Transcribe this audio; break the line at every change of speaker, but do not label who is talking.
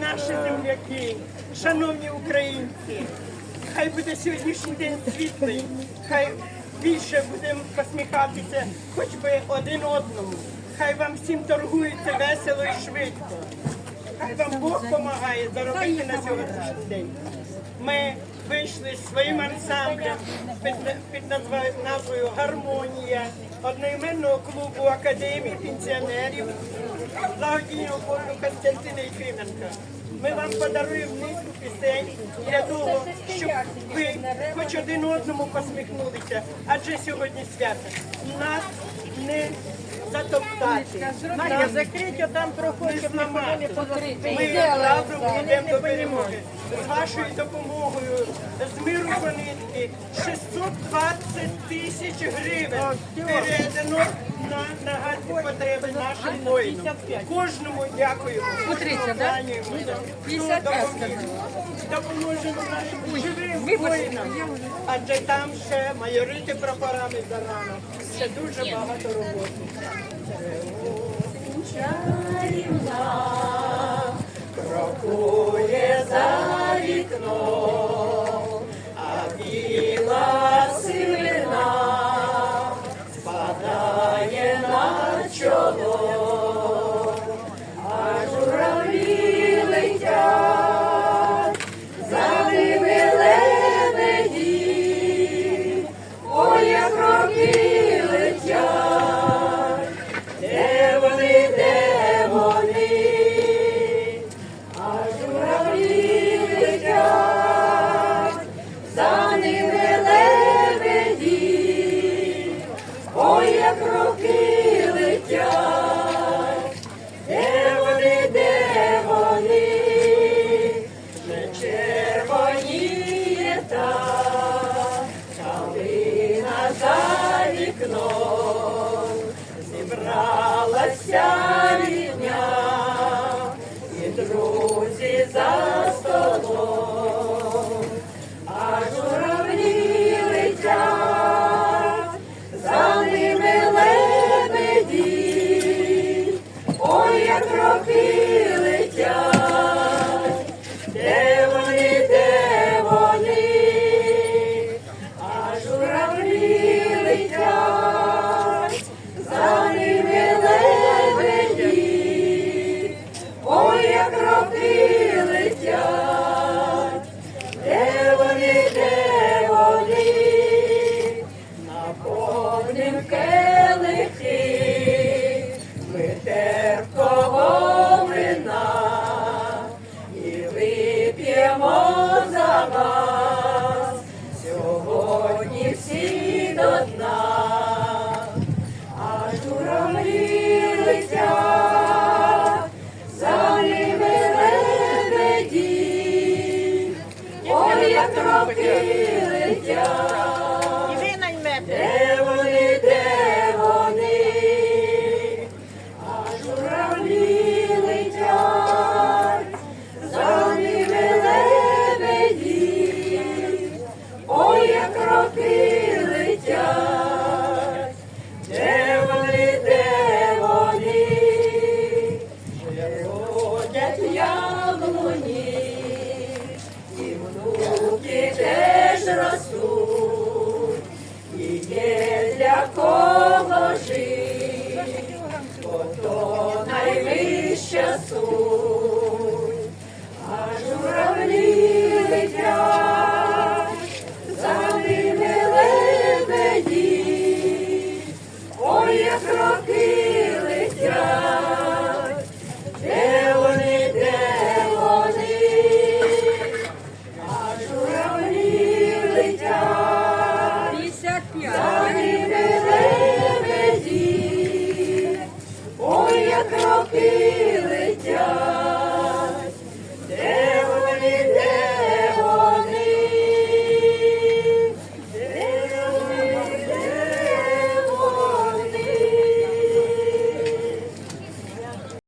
Наші земляки, шановні українці, хай буде сьогоднішній день світлий, хай більше будемо посміхатися, хоч би один одному. Хай вам всім торгується весело і швидко. Хай вам Бог допомагає заробити на сьогоднішній день. Ми вийшли з своїм ансамблем під назвою Гармонія одноіменного клубу Академії пенсіонерів благодійного фонду Константина Єфименка. Ми вам подаруємо низку пісень для того, щоб ви хоч один одному посміхнулися, адже сьогодні свято. Нас не затоптати.
Надя, закрить, там проходять,
зламати.
позакрити.
Ми разом йдемо до перемоги. З вашою допомогою, з миру по нитки, 620 тисяч гривень передано на нагальні потреби нашим воїнам. Кожному дякуємо. Кланяємося. Хто допоміг. Допоможемо нашим живим воїнам. Адже там ще майорити прапорами зарано. Ще дуже багато роботи. Крокує за вікно, Rocky! Thank you. Є для кого жити, бо то найвища суть, happy.